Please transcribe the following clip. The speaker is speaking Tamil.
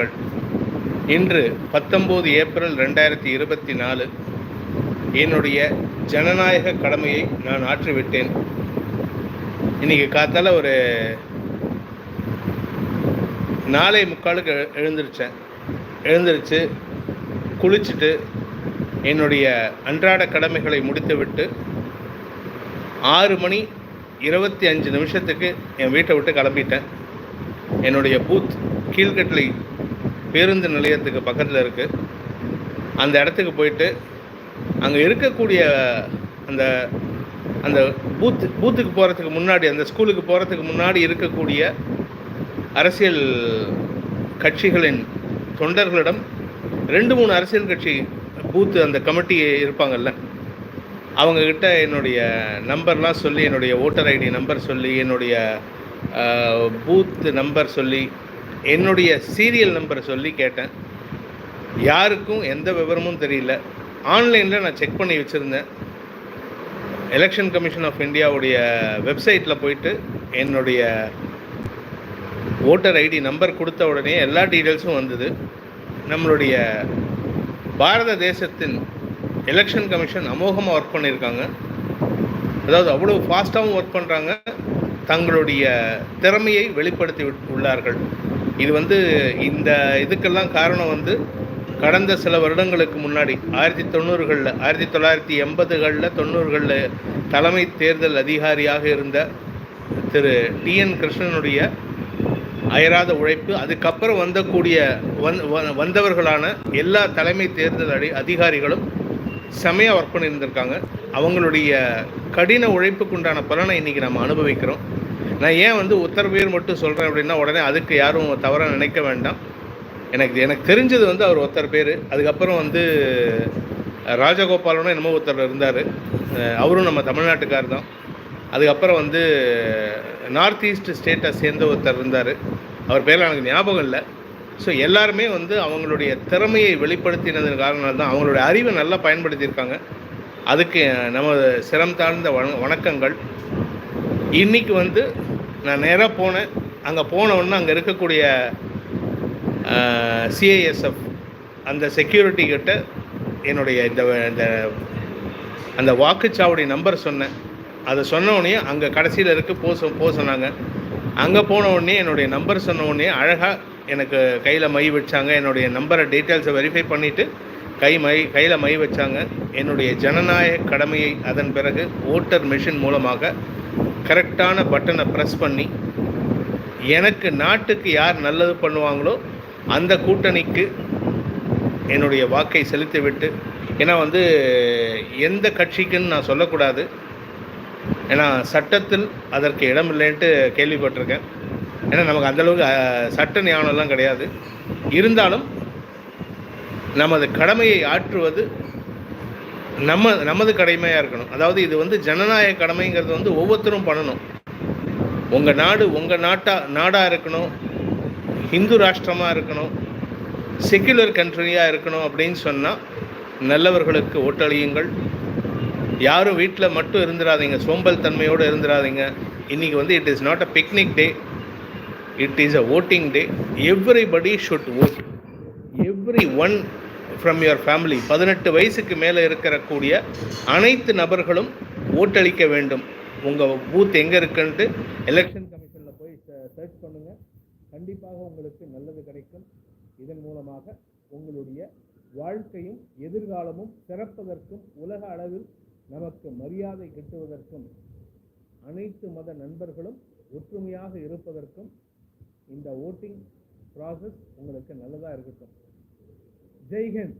வணக்கங்கள் இன்று பத்தொம்போது ஏப்ரல் ரெண்டாயிரத்தி இருபத்தி நாலு என்னுடைய ஜனநாயக கடமையை நான் ஆற்றிவிட்டேன். இன்னைக்கு காத்தால ஒரு நாளை முக்காலுக்கு எழு- எழுந்திருச்சேன் எழுந்திருச்சு குளிச்சுட்டு என்னுடைய அன்றாட கடமைகளை முடித்துவிட்டு ஆறு மணி இருபத்தி அஞ்சு நிமிஷத்துக்கு என் வீட்டை விட்டு கிளம்பிட்டேன். என்னுடைய பூத் கீழ்கட்டளை பேருந்து நிலையத்துக்கு பக்கத்தில் இருக்குது அந்த இடத்துக்கு போயிட்டு அங்கே இருக்கக்கூடிய அந்த அந்த பூத் பூத்துக்கு போகிறதுக்கு முன்னாடி அந்த ஸ்கூலுக்கு போகிறதுக்கு முன்னாடி இருக்கக்கூடிய அரசியல் கட்சிகளின் தொண்டர்களிடம் ரெண்டு மூணு அரசியல் கட்சி பூத்து அந்த கமிட்டி இருப்பாங்கல்ல அவங்கக்கிட்ட என்னுடைய நம்பர்லாம் சொல்லி என்னுடைய ஓட்டர் ஐடி நம்பர் சொல்லி என்னுடைய பூத் நம்பர் சொல்லி என்னுடைய சீரியல் நம்பரை சொல்லி கேட்டேன். யாருக்கும் எந்த விவரமும் தெரியல. ஆன்லைனில் நான் செக் பண்ணி வச்சுருந்தேன். எலெக்ஷன் கமிஷன் ஆஃப் இந்தியாவுடைய வெப்சைட்டில் போயிட்டு என்னுடைய ஓட்டர் ஐடி நம்பர் கொடுத்த உடனே எல்லா டீட்டெயில்ஸும் வந்தது. நம்மளுடைய பாரத தேசத்தின் எலெக்ஷன் கமிஷன் அமோகமாக ஒர்க் பண்ணியிருக்காங்க. அதாவது அவ்வளோ ஃபாஸ்ட்டாகவும் ஒர்க் பண்ணுறாங்க தங்களுடைய திறமையை வெளிப்படுத்தி உள்ளார்கள். இது வந்து இந்த இதுக்கெல்லாம் காரணம் வந்து கடந்த சில வருடங்களுக்கு முன்னாடி ஆயிரத்தி தொண்ணூறுகளில் ஆயிரத்தி தொள்ளாயிரத்தி எண்பதுகளில் தொண்ணூறுகளில் தலைமை தேர்தல் அதிகாரியாக இருந்த திரு டிஎன் கிருஷ்ணனுடைய அயராத உழைப்பு அதுக்கப்புறம் வந்தக்கூடிய வந் வ- வந்தவர்களான எல்லா தலைமை தேர்தல் அடி அதிகாரிகளும் செமையாக ஒர்க் பண்ணியிருந்திருக்காங்க. அவங்களுடைய கடின உழைப்புக்குண்டான பலனை இன்றைக்கி நம்ம அனுபவிக்கிறோம். நான் ஏன் வந்து உத்தரவீர் பேர் மட்டும் சொல்கிறேன் அப்படின்னா உடனே அதுக்கு யாரும் தவறாக நினைக்க வேண்டாம். எனக்கு எனக்கு தெரிஞ்சது வந்து அவர் ஒருத்தர் பேர். அதுக்கப்புறம் வந்து ராஜகோபாலனும் என்னமோ ஒருத்தர் இருந்தார். அவரும் நம்ம தமிழ்நாட்டுக்கார் தான். அதுக்கப்புறம் வந்து நார்த் ஈஸ்ட் ஸ்டேட்டை சேர்ந்த ஒருத்தர் இருந்தார். அவர் பேரில் எனக்கு ஞாபகம் இல்லை. ஸோ எல்லாருமே வந்து அவங்களுடைய திறமையை வெளிப்படுத்தினதன் காரணம் தான் அவங்களுடைய அறிவை நல்லா பயன்படுத்தியிருக்காங்க. அதுக்கு நமது சிரம் தாழ்ந்த வண வணக்கங்கள். இன்னைக்கு வந்து நான் நேராக போனேன். அங்கே போனவுடனே அங்கே இருக்கக்கூடிய சிஐஎஸ்எஃப் அந்த செக்யூரிட்டி கிட்ட என்னுடைய இந்த இந்த அந்த வாக்குச்சாவடி நம்பர் சொன்னேன். அதை சொன்ன அங்கே கடைசியில் இருக்க போ சொ- சொன்னாங்க. அங்கே போன உடனே என்னுடைய நம்பர் சொன்ன உடனே அழகாக எனக்கு கையில் மை வச்சாங்க. என்னுடைய நம்பரை டீட்டெயில்ஸை வெரிஃபை பண்ணிவிட்டு கை மை கையில் மை வச்சாங்க. என்னுடைய ஜனநாயக கடமையை அதன் பிறகு ஓட்டர் மிஷின் மூலமாக கரெக்டான பட்டனை ப்ரெஸ் பண்ணி எனக்கு நாட்டுக்கு யார் நல்லது பண்ணுவாங்களோ அந்த கூட்டணிக்கு என்னுடைய வாக்கை செலுத்திவிட்டு ஏன்னா வந்து எந்த கட்சிக்குன்னு நான் சொல்லக்கூடாது. ஏன்னா சட்டத்தில் அதற்கு இடம் இல்லைன்ட்டு கேள்விப்பட்டிருக்கேன். ஏன்னா நமக்கு அந்தளவுக்கு சட்ட ஞானம்லாம் கிடையாது. இருந்தாலும் நமது கடமையை ஆற்றுவது நம்ம நமது கடமையாக இருக்கணும். அதாவது இது வந்து ஜனநாயக கடமைங்கிறது வந்து ஒவ்வொருத்தரும் பண்ணணும். உங்கள் நாடு உங்கள் நாட்டா நாடாக இருக்கணும். ஹிந்து ராஷ்டிரமாக இருக்கணும். செக்யுலர் கண்ட்ரியாக இருக்கணும் அப்படின்னு சொன்னால் நல்லவர்களுக்கு ஓட்டழியுங்கள் யாரும் வீட்டில் மட்டும் இருந்துடாதீங்க சோம்பல் தன்மையோடு இருந்துடாதீங்க இன்றைக்கி வந்து it is not a picnic day it is a voting day everybody should vote every one from your family பதினெட்டு வயசுக்கு மேலே இருக்கக்கூடிய அனைத்து நபர்களும் ஓட்டளிக்க வேண்டும். உங்கள் பூத் எங்கே இருக்குன்ட்டு எலெக்ஷன் கமிஷனில் போய் சர்ச் பண்ணுங்கள் கண்டிப்பாக உங்களுக்கு நல்லது கிடைக்கும். இதன் மூலமாக உங்களுடைய வாழ்க்கையும் எதிர்காலமும் சிறப்பதற்கும் உலக அளவில் நமக்கு மரியாதை கிட்டுவதற்கும் அனைத்து மத நண்பர்களும் ஒற்றுமையாக இருப்பதற்கும் இந்த ஓட்டிங் ப்ராசஸ் உங்களுக்கு நல்லதாக இருக்கட்டும். ஜெய் ஹிந்த்